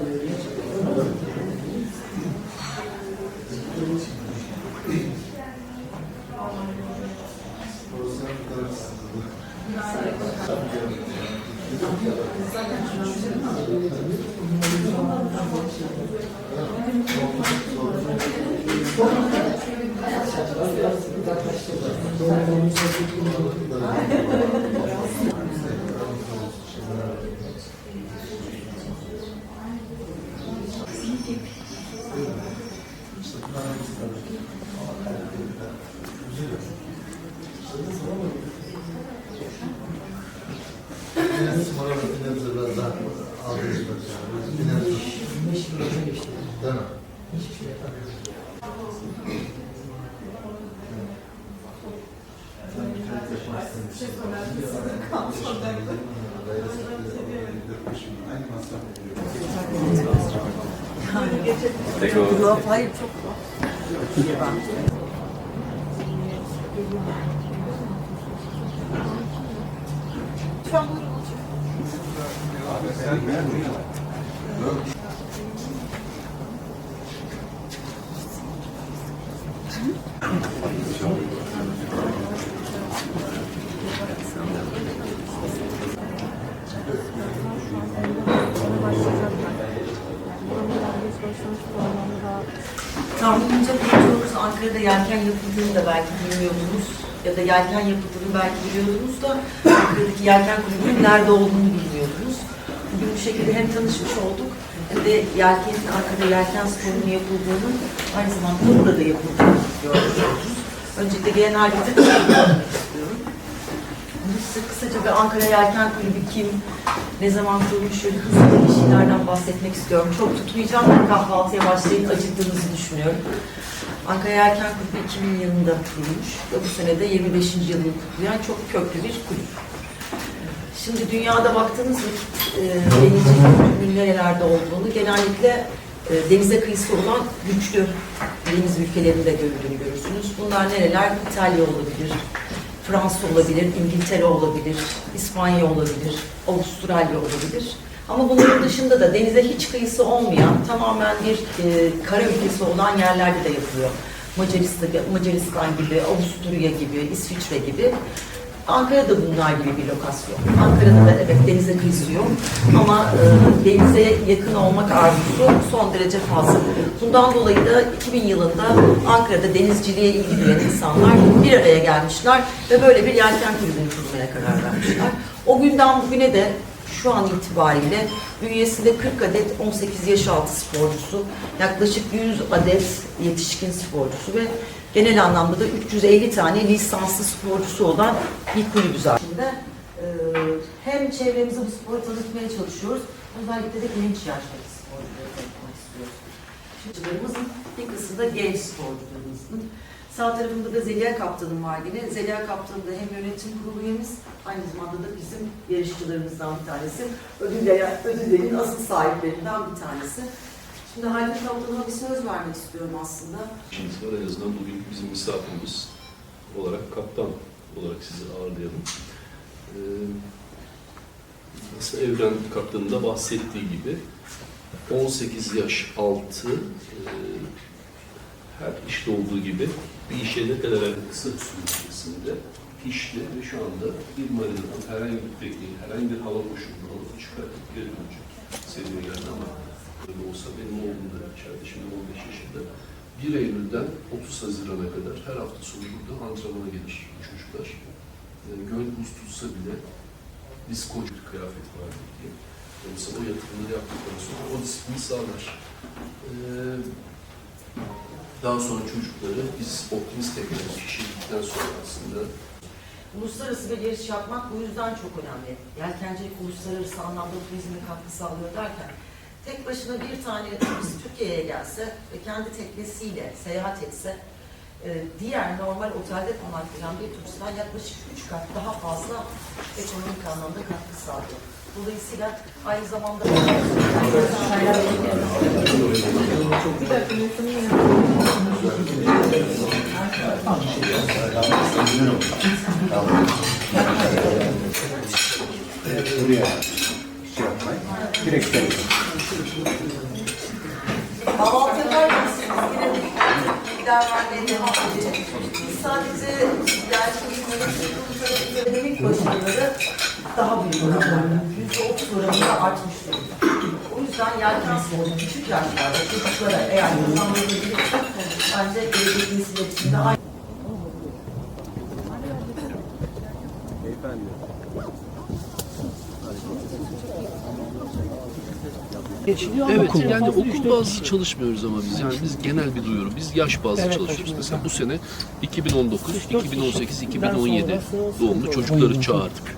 Finans numara var. Finans'ı biraz daha bak yani. Geçti. değil mi? Hiçbir şey ediyor. Yok hayır çok Tahminimce birçoğunuz Ankara'da yelken yapıldığını da belki bilmiyordunuz ya da yelken yapıldığını belki biliyordunuz da Ankara'daki yelken kulübünün nerede olduğunu bilmiyordunuz. Bugün bu şekilde hem tanışmış olduk hem de yelkenin Ankara'da yelken sporunun yapıldığını aynı zamanda burada yapıldığını görmüş. Öncelikle gelen herkese teşekkür istiyorum. Size kısaca bir Ankara Yelken Kulübü kim, ne zaman kurulmuş, şöyle hızlı bir şeylerden bahsetmek istiyorum. Çok tutmayacağım da kahvaltıya başlayın, acıktığınızı düşünüyorum. Ankara Yelken Kulübü 2000 yılında kurulmuş ve bu sene de 25. yılını kutlayan çok köklü bir kulüp. Şimdi dünyada baktığınız e, denizci kültürünün nerelerde olduğunu genellikle e, denize kıyısı olan güçlü deniz ülkelerinde görüldüğünü görürsünüz. Bunlar nereler? İtalya olabilir, Fransa olabilir, İngiltere olabilir, İspanya olabilir, Avustralya olabilir. Ama bunların dışında da denize hiç kıyısı olmayan, tamamen bir e, kara ülkesi olan yerlerde de yapılıyor. Macaristan, Macaristan gibi, Avusturya gibi, İsviçre gibi. Ankara'da bunlar gibi bir lokasyon. Ankara'da da evet denize kıyısı ama e, denize yakın olmak arzusu son derece fazla. Bundan dolayı da 2000 yılında Ankara'da denizciliğe ilgi insanlar bir araya gelmişler ve böyle bir yelken kulübünü kurmaya karar vermişler. O günden bugüne de şu an itibariyle bünyesinde 40 adet 18 yaş altı sporcusu, yaklaşık 100 adet yetişkin sporcusu ve genel anlamda da 350 tane lisanslı sporcusu olan bir kulübüz aslında. Ee, hem çevremize bu sporu tanıtmaya çalışıyoruz, özellikle de genç yaştaki sporcuları tanıtmak istiyoruz. Sporcularımızın bir kısmı da genç sporcularımızın. Sağ tarafımda da Zeliha Kaptan'ım var yine. Zeliha Kaptan da hem yönetim kurulu üyemiz, aynı zamanda da bizim yarışçılarımızdan bir tanesi. Ödüller, ödüllerin asıl sahiplerinden bir tanesi. Şimdi Halim Kaptan'a bir söz vermek istiyorum aslında. İşimiz var en azından bugün bizim misafirimiz olarak kaptan olarak sizi ağırlayalım. Ee, nasıl Evren kaptanın da bahsettiği gibi 18 yaş altı e, her işte olduğu gibi bir işe ne kadar kısa süre içerisinde pişti ve şu anda bir marinadan herhangi bir tekniğin, herhangi bir hava koşulunu alıp çıkartıp geri dönecek seviyeye geldi böyle olsa benim oğlum da içeride şimdi 15 yaşında 1 Eylül'den 30 Haziran'a kadar her hafta sonu burada antrenmana gelir çocuklar. E, göl buz tutsa bile biz koca bir kıyafet var diye. Dolayısıyla o yatırımları yaptıktan sonra o disiplini sağlar. E, daha sonra çocukları biz optimist tekrar pişirdikten sonra aslında Uluslararası bir yarış yapmak bu yüzden çok önemli. Yelkencilik uluslararası anlamda turizme katkı sağlıyor derken tek başına bir tane turist Türkiye'ye gelse ve kendi teknesiyle seyahat etse e, diğer normal otelde konaklayan bir turistten yaklaşık 3 kat daha fazla ekonomik anlamda katkı sağlıyor. Dolayısıyla aynı zamanda buraya şey yapmayın gelin. Kahvaltı yapar mısınız? Yine de bilgiler vermeye devam edelim. Biz sadece akademik başarıları daha büyük oranlarda. Yüzde otuz oranında artmış durumda. O yüzden yelken sporunu küçük yaşlarda çocuklara eğer kazandırılabilirse bence gelecek nesiller için aynı. Evet, yani okul bazlı çalışmıyoruz ama biz yani biz genel bir duyuru. Biz yaş bazlı çalışıyoruz. Mesela bu sene 2019, 2018, 2017 doğumlu çocukları çağırdık.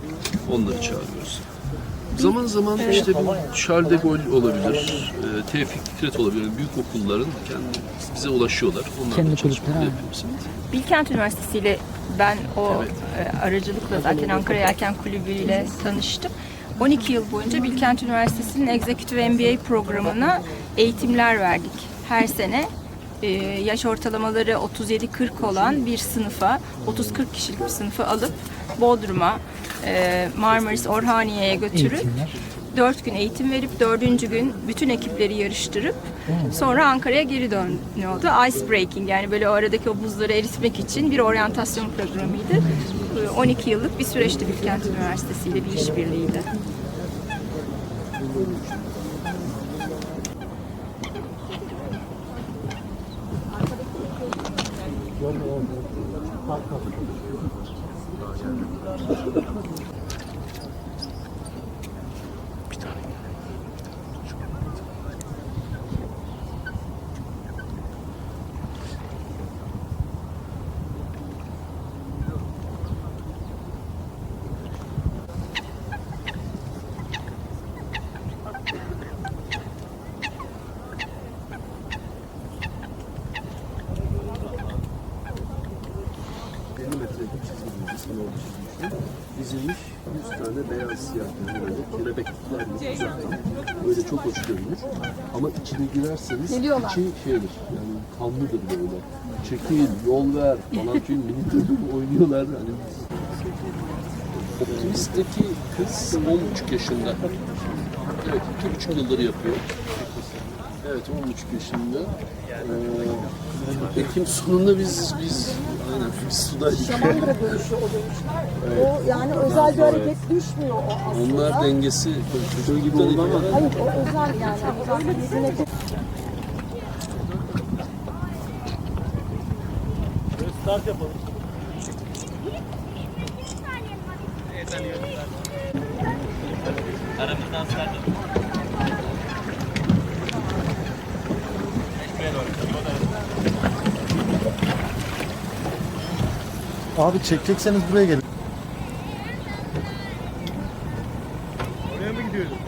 Onları çağırıyoruz. Zaman zaman işte bu Charles de Gaulle olabilir, e, Tevfik Fikret olabilir. Büyük okulların kendi bize ulaşıyorlar. Onlarla çalışmalar yapıyoruz. Bilkent Üniversitesi ile ben o Evet. e, aracılıkla zaten Ankara Yelken Kulübü ile tanıştım. 12 yıl boyunca Bilkent Üniversitesi'nin Executive MBA programına eğitimler verdik. Her sene e, yaş ortalamaları 37-40 olan bir sınıfa, 30-40 kişilik bir sınıfı alıp Bodrum'a, e, Marmaris, Orhaniye'ye götürüp dört gün eğitim verip dördüncü gün bütün ekipleri yarıştırıp sonra Ankara'ya geri dönüyordu. Ice breaking yani böyle o aradaki o buzları eritmek için bir oryantasyon programıydı. Ee, 12 yıllık bir süreçti Bilkent Üniversitesi ile bir işbirliğiydi. dizilmiş 100 tane beyaz siyah böyle kelebekler uzaktan. Böyle çok hoş görünür. Ama içine girerseniz içi şeydir yani kanlıdır böyle. Çekil, yol ver falan çünkü mini takım oynuyorlar. Hani Optimist'teki kız 10,5 yaşında. Evet, iki buçuk yıldır yapıyor. Evet, 10,5 yaşında. Ee, Ekim sonunda biz biz aynen biz sudaydık. Şamandıra dönüşü o dönüşler. O yani özel bir hareket düşmüyor o aslında. Onlar dengesi çocuğu gibi oldu ama Hayır o özel yani. Öyle bir hareket. Abi çekecekseniz buraya gelin. Oraya mı gidiyorsun?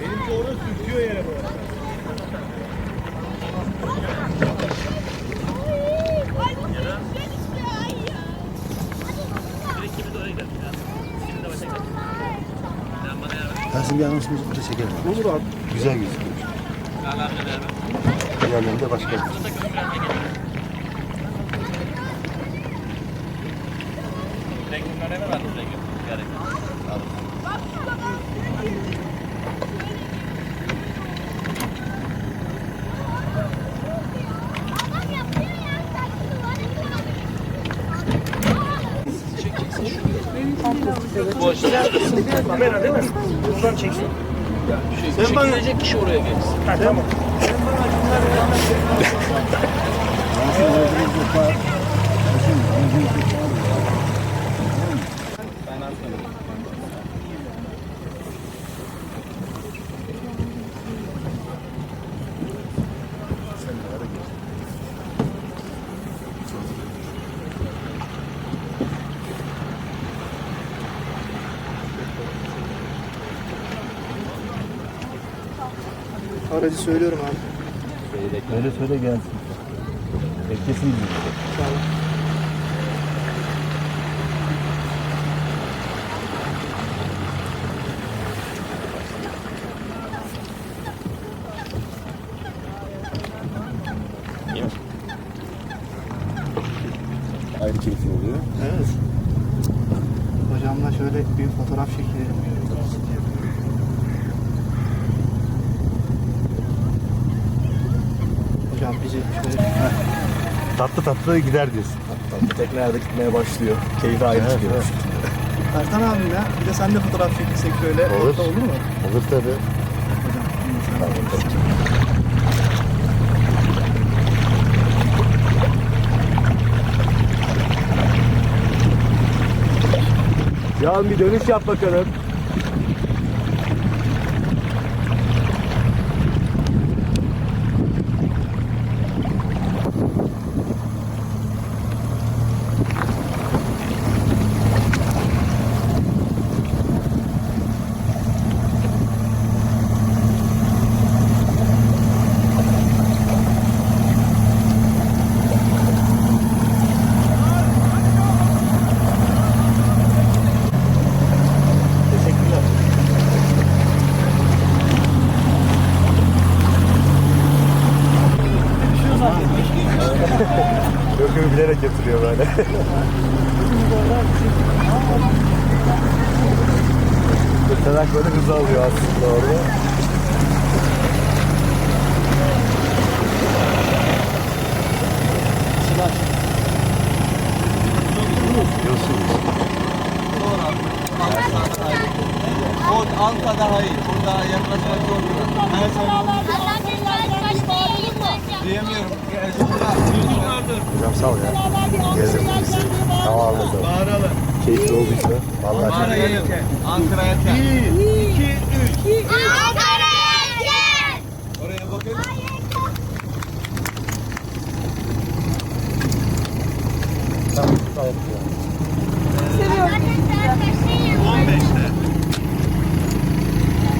Benimki orada sürtüyor yere böyle. Ben size bir anonsumuz burada çekelim. Olur abi. Güzel gözüküyor. Diğerlerinde başka. Bu açıdan Kamera değil mi? Buradan çeksin. şey, çekilecek kişi oraya gelsin. Ha, tamam. Aracı söylüyorum abi. Öyle söyle gelsin. Beklesin bizi. Aynı keyifli oluyor. Evet. Hocamla şöyle bir fotoğraf çekelim. Tatlı tatlı gider diyorsun. Teknelerde gitmeye başlıyor. Keyfi ayrı çıkıyor. Ertan abi ya bir de sen de fotoğraf çekilsek böyle Olur. orada olur mu? Olur tabii. Ya bir dönüş yap bakalım. Teşekkürler. Yok yok bilerek getiriyor böyle. Tırnak böyle hız alıyor aslında orada. O Anka daha iyi. Burada yaklaşmak zor. Her şey Diyemiyorum. Hocam sağ ol ya. Gezdirdin bizi. Kahvaltı. Bağıralım. Keyifli oldu işte. Vallahi çok iyi. Ankara'ya gel. Bir, iki, üç. Ankara'ya gel. Oraya bakın. Tamam, sağ ol. Seviyorum. 15.